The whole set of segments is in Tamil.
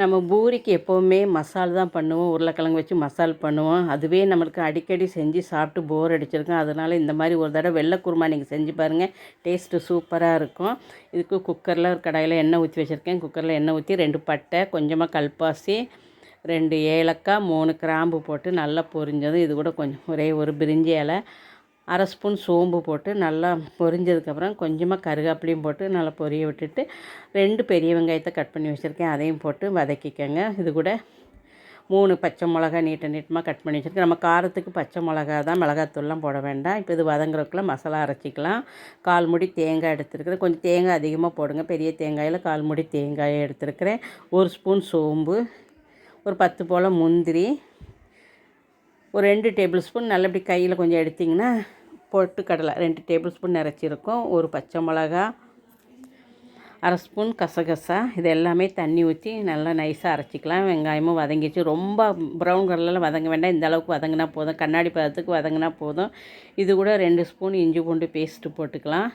நம்ம பூரிக்கு எப்போவுமே மசால் தான் பண்ணுவோம். உருளைக்கிழங்கு வச்சு மசால் பண்ணுவோம். அதுவே நம்மளுக்கு அடிக்கடி செஞ்சு சாப்பிட்டு போர் அடிச்சிருக்கோம். அதனால் இந்த மாதிரி ஒரு தடவை வெள்ளை குருமா நீங்கள் செஞ்சு பாருங்கள் டேஸ்ட்டு சூப்பராக இருக்கும். இதுக்கு குக்கரில் ஒரு கடாயில் எண்ணெய் ஊற்றி வச்சுருக்கேன். குக்கரில் எண்ணெய் ஊற்றி ரெண்டு பட்டை கொஞ்சமாக கல்பாசி ரெண்டு ஏலக்காய் மூணு கிராம்பு போட்டு நல்லா பொரிஞ்சதும். இது கூட கொஞ்சம் ஒரே ஒரு பிரிஞ்சி இலை. அரை ஸ்பூன் சோம்பு போட்டு நல்லா பொரிஞ்சதுக்கப்புறம் கொஞ்சமாக கருகாப்பிலையும் போட்டு நல்லா பொரிய விட்டுட்டு ரெண்டு பெரிய வெங்காயத்தை கட் பண்ணி வச்சுருக்கேன். அதையும் போட்டு வதக்கிக்கோங்க. இது கூட மூணு பச்சை மிளகா நீட்ட நீட்டமாக கட் பண்ணி வச்சுருக்கேன். நம்ம காரத்துக்கு பச்சை மிளகா தான் மிளகாத்தூள்லாம் போட வேண்டாம். இப்போ இது வதங்குறதுக்குள்ள மசாலா அரைச்சிக்கலாம். கால் முடி தேங்காய் எடுத்துருக்கிறேன். கொஞ்சம் தேங்காய் அதிகமாக போடுங்க. பெரிய தேங்காயில் கால் முடி தேங்காயை எடுத்துருக்கிறேன். ஒரு ஸ்பூன் சோம்பு ஒரு பத்து போல் முந்திரி ஒரு ரெண்டு டேபிள் ஸ்பூன். நல்லபடி கையில் கொஞ்சம் எடுத்திங்கன்னா பொட்டுக்கடலை ரெண்டு டேபிள் ஸ்பூன் நிறச்சிருக்கோம். ஒரு பச்சை மிளகா அரை ஸ்பூன் கசகசா. இது எல்லாமே தண்ணி ஊற்றி நல்லா நைஸாக அரைச்சிக்கலாம். வெங்காயமும் வதங்கிச்சு ரொம்ப ப்ரௌன் கலரில் வதங்க வேண்டாம். இந்த அளவுக்கு வதங்கினா போதும். கண்ணாடி பதத்துக்கு வதங்கினா போதும். இது கூட ரெண்டு ஸ்பூன் இஞ்சி பூண்டு பேஸ்ட்டு போட்டுக்கலாம்.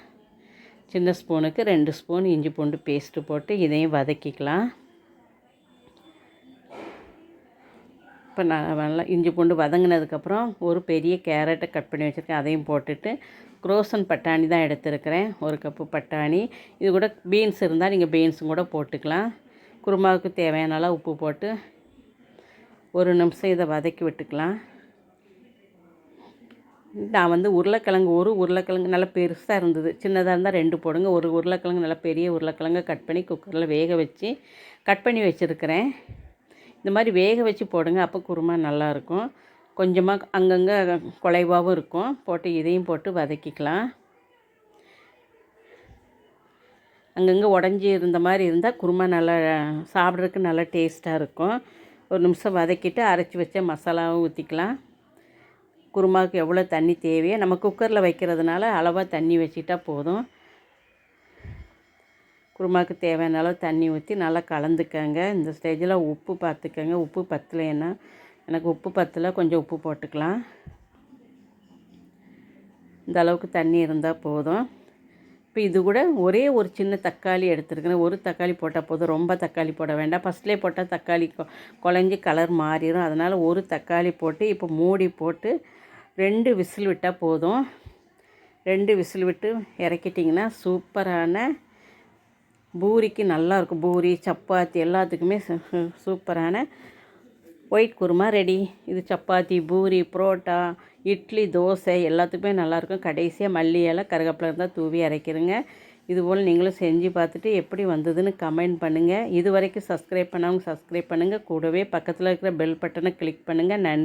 சின்ன ஸ்பூனுக்கு ரெண்டு ஸ்பூன் இஞ்சி பூண்டு பேஸ்ட்டு போட்டு இதையும் வதக்கிக்கலாம். இப்போ நான் நல்லா இஞ்சி பூண்டு வதங்கினதுக்கப்புறம் ஒரு பெரிய கேரட்டை கட் பண்ணி வச்சுருக்கேன். அதையும் போட்டுட்டு குரோசன் பட்டாணி தான் எடுத்துருக்கிறேன். ஒரு கப்பு பட்டாணி. இது கூட பீன்ஸ் இருந்தால் நீங்கள் பீன்ஸும் கூட போட்டுக்கலாம். குருமாவுக்கு தேவையான அளவு உப்பு போட்டு ஒரு நிமிஷம் இதை வதக்கி விட்டுக்கலாம். நான் வந்து உருளைக்கிழங்கு ஒரு உருளைக்கிழங்கு நல்லா பெருசாக இருந்தது. சின்னதாக இருந்தால் ரெண்டு போடுங்க. ஒரு உருளைக்கிழங்கு நல்லா பெரிய உருளைக்கிழங்கு கட் பண்ணி குக்கரில் வேக வச்சு கட் பண்ணி வச்சுருக்கிறேன். இந்த மாதிரி வேக வச்சு போடுங்க. அப்போ குருமா நல்லாயிருக்கும் கொஞ்சமாக அங்கங்கே குலைவாகவும் இருக்கும். போட்டு இதையும் போட்டு வதக்கிக்கலாம். அங்கங்கே உடஞ்சி இருந்த மாதிரி இருந்தால் குருமா நல்லா சாப்பிட்றதுக்கு நல்லா டேஸ்ட்டாக இருக்கும். ஒரு நிமிஷம் வதக்கிட்டு அரைச்சி வச்ச மசாலாவும் ஊற்றிக்கலாம் குருமாவுக்கு எவ்வளோ தண்ணி தேவையோ நம்ம குக்கரில் வைக்கிறதுனால அளவாக தண்ணி வச்சுட்டா போதும். குருமாவுக்கு தேவையான அளவு தண்ணி ஊற்றி நல்லா கலந்துக்கங்க. இந்த ஸ்டேஜில் உப்பு பார்த்துக்கங்க உப்பு பத்தலைன்னா எனக்கு உப்பு பத்தலை கொஞ்சம் உப்பு போட்டுக்கலாம். இந்த அளவுக்கு தண்ணி இருந்தால் போதும். இப்போ இது கூட ஒரே ஒரு சின்ன தக்காளி எடுத்துருக்கிறேன் ஒரு தக்காளி போட்டால் போதும். ரொம்ப தக்காளி போட வேண்டாம். ஃபஸ்ட்லேயே போட்டால் தக்காளி குழஞ்சி கலர் மாறிடும் அதனால் ஒரு தக்காளி போட்டு இப்போ மூடி போட்டு ரெண்டு விசில் விட்டால் போதும். ரெண்டு விசில் விட்டு இறக்கிட்டிங்கன்னா சூப்பரான பூரிக்கு நல்லாயிருக்கும். பூரி சப்பாத்தி எல்லாத்துக்குமே சூப்பரான ஒயிட் குருமா ரெடி. இது சப்பாத்தி பூரி புரோட்டா இட்லி தோசை எல்லாத்துக்குமே நல்லாயிருக்கும். கடைசியாக மல்லி இலை கருகப்பில் இருந்தால் தூவி அரைக்கிறேங்க. இதுபோல் நீங்களும் செஞ்சு பார்த்துட்டு எப்படி வந்ததுன்னு கமெண்ட் பண்ணுங்கள் இது வரைக்கும் சப்ஸ்கிரைப் பண்ணாமல் சப்ஸ்கிரைப் பண்ணுங்கள் கூடவே பக்கத்தில் இருக்கிற பெல் பட்டனை கிளிக் பண்ணுங்கள் நன்றி.